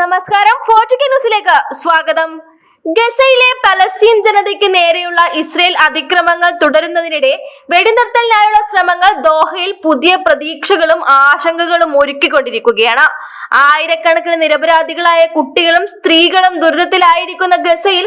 നമസ്കാരം ഫോർട്ടുകെ ന്യൂസിലേക്ക് സ്വാഗതം. ഗസയിലെ പലസ്തീൻ ജനതയ്ക്ക് നേരെയുള്ള ഇസ്രയേൽ അതിക്രമങ്ങൾ തുടരുന്നതിനിടെ വെടിനിർത്തലിനായുള്ള ശ്രമങ്ങൾ ദോഹയിൽ പുതിയ പ്രതീക്ഷകളും ആശങ്കകളും ഒരുക്കിക്കൊണ്ടിരിക്കുകയാണ്. ആയിരക്കണക്കിന് നിരപരാധികളായ കുട്ടികളും സ്ത്രീകളും ദുരിതത്തിലായിരിക്കുന്ന ഗസയിൽ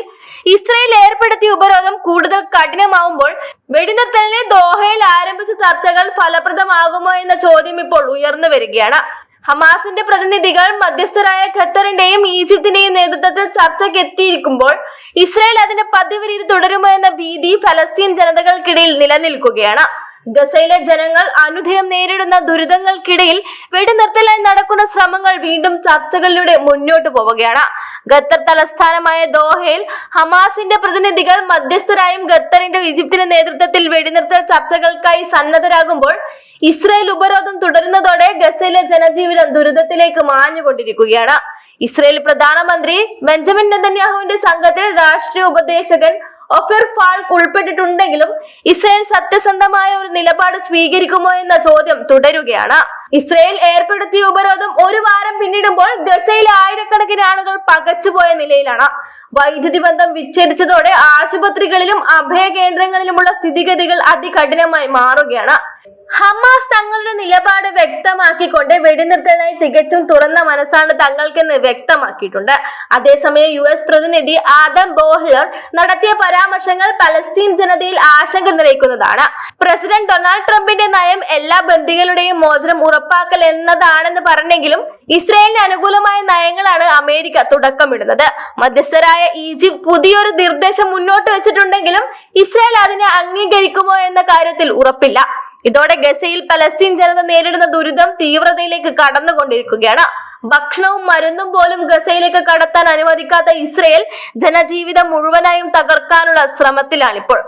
ഇസ്രയേൽ ഏർപ്പെടുത്തിയ ഉപരോധം കൂടുതൽ കഠിനമാവുമ്പോൾ വെടിനിർത്തലിനെ ദോഹയിൽ ആരംഭിച്ച ചർച്ചകൾ ഫലപ്രദമാകുമോ എന്ന ചോദ്യം ഇപ്പോൾ ഉയർന്നു വരികയാണ്. ഹമാസിന്റെ പ്രതിനിധികൾ മധ്യസ്ഥരായ ഖത്തറിന്റെയും ഈജിപ്തിന്റെയും നേതൃത്വത്തിൽ ചർച്ചയ്ക്ക് എത്തിയിരിക്കുമ്പോൾ ഇസ്രായേൽ അതിന്റെ പതിവ് രീതി തുടരുമോ എന്ന ഭീതി ഫലസ്തീൻ ജനതകൾക്കിടയിൽ നിലനിൽക്കുകയാണ്. ഗസയിലെ ജനങ്ങൾ അനുദിനം നേരിടുന്ന ദുരിതങ്ങൾക്കിടയിൽ വെടിനിർത്തലായി നടക്കുന്ന ശ്രമങ്ങൾ വീണ്ടും ചർച്ചകളിലൂടെ മുന്നോട്ട് പോവുകയാണ്. ഖത്തർ തലസ്ഥാനമായ ദോഹയിൽ ഹമാസിന്റെ പ്രതിനിധികൾ മധ്യസ്ഥരായും ഖത്തറിന്റെ ഈജിപ്തിന്റെ നേതൃത്വത്തിൽ വെടിനിർത്തൽ ചർച്ചകൾക്കായി സന്നദ്ധരാകുമ്പോൾ ഇസ്രയേൽ ഉപരോധം തുടരുന്നതോടെ ഗസയിലെ ജനജീവിതം ദുരിതത്തിലേക്ക് മാഞ്ഞുകൊണ്ടിരിക്കുകയാണ്. ഇസ്രയേൽ പ്രധാനമന്ത്രി ബെഞ്ചമിൻ നെതന്യാഹുവിന്റെ സംഘത്തിൽ രാഷ്ട്രീയ ഉപദേശകൻ ഒഫിർ ഫാൾക്ക് ഉൾപ്പെട്ടിട്ടുണ്ടെങ്കിലും ഇസ്രയേൽ സത്യസന്ധമായ ഒരു നിലപാട് സ്വീകരിക്കുമോ എന്ന ചോദ്യം തുടരുകയാണ്. ഇസ്രയേൽ ഏർപ്പെടുത്തിയ ഉപരോധം ഒരു വാരം പിന്നിടുമ്പോൾ ഗസയിൽ ആയിരക്കണക്കിന് ആളുകൾ പകച്ചുപോയ നിലയിലാണ്. വൈദ്യുതി ബന്ധം വിച്ഛേദിച്ചതോടെ ആശുപത്രികളിലും അഭയ കേന്ദ്രങ്ങളിലുമുള്ള സ്ഥിതിഗതികൾ അതികഠിനമായി മാറുകയാണ്. ഹമാസ് തങ്ങളുടെ നിലപാട് വ്യക്തമാക്കിക്കൊണ്ട് വെടിനിർത്തലിനായി തികച്ചും തുറന്ന മനസ്സാണ് തങ്ങൾക്കെന്ന് വ്യക്തമാക്കിയിട്ടുണ്ട്. അതേസമയം യു എസ് പ്രതിനിധി ആദം ബോഹ്ലർ നടത്തിയ പരാമർശങ്ങൾ പലസ്തീൻ ജനതയിൽ ആശങ്ക നിറയിക്കുന്നതാണ്. പ്രസിഡന്റ് ഡൊണാൾഡ് ട്രംപിന്റെ നയം എല്ലാ ബന്ദികളുടെയും മോചനം ഉറപ്പാക്കൽ എന്നതാണെന്ന് പറഞ്ഞെങ്കിലും ഇസ്രയേലിന് അനുകൂലമായ നയങ്ങളാണ് അമേരിക്ക തുടക്കമിടുന്നത്. മധ്യസ്ഥരായ ഈജിപ്ത് പുതിയൊരു നിർദ്ദേശം മുന്നോട്ട് വെച്ചിട്ടുണ്ടെങ്കിലും ഇസ്രായേൽ അതിനെ അംഗീകരിക്കുമോ കാര്യത്തിൽ ഉറപ്പില്ല. ഇതോടെ ഗസയിൽ പലസ്തീൻ ജനത നേരിടുന്ന ദുരിതം തീവ്രതയിലേക്ക് കടന്നുകൊണ്ടിരിക്കുകയാണ്. ഭക്ഷണവും മരുന്നും പോലും ഗസയിലേക്ക് കടത്താൻ അനുവദിക്കാത്ത ഇസ്രയേൽ ജനജീവിതം മുഴുവനായും തകർക്കാനുള്ള ശ്രമത്തിലാണിപ്പോൾ.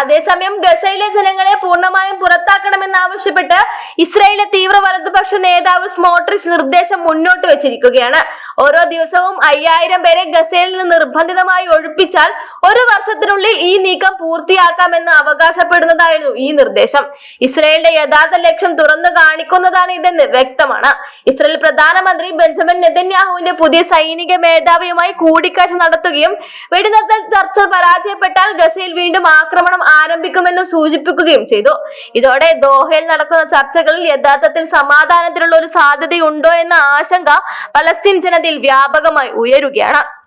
അതേസമയം ഗസയിലെ ജനങ്ങളെ പൂർണമായും പുറത്താക്കണമെന്നാവശ്യപ്പെട്ട് ഇസ്രയേലിലെ തീവ്ര വലതുപക്ഷ നേതാവ് സ്മോട്രിച്ച് നിർദ്ദേശം മുന്നോട്ട് വെച്ചിരിക്കുകയാണ്. ഓരോ ദിവസവും അയ്യായിരം പേരെ ഗസയിൽ നിന്ന് നിർബന്ധിതമായി ഒഴിപ്പിച്ചാൽ ഒരു വർഷത്തിനുള്ളിൽ ഈ നീക്കം പൂർത്തിയാക്കാമെന്ന് അവകാശപ്പെടുന്നതായിരുന്നു ഈ നിർദ്ദേശം. ഇസ്രയേലിന്റെ യഥാർത്ഥ ലക്ഷ്യം തുറന്നു കാണിക്കുന്നതാണ് ഇതെന്ന് വ്യക്തമാണ്. ഇസ്രയേൽ പ്രധാനമന്ത്രി ബെഞ്ചമിൻ നെതന്യാഹുവിന്റെ പുതിയ സൈനിക മേധാവിയുമായി കൂടിക്കാഴ്ച നടത്തുകയും വെടിനിർത്തൽ ചർച്ച പരാജയപ്പെട്ടാൽ ഗസയിൽ വീണ്ടും ആക്രമണം ആരംഭിക്കുമെന്നും സൂചിപ്പിക്കുകയും ചെയ്തു. ഇതോടെ ദോഹയിൽ നടക്കുന്ന ചർച്ചകളിൽ യഥാർത്ഥത്തിൽ സമാധാനത്തിനുള്ള ഒരു സാധ്യതയുണ്ടോ എന്ന ആശങ്ക പലസ്തീൻ വ്യാപകമായി ഉയരുകയാണ്.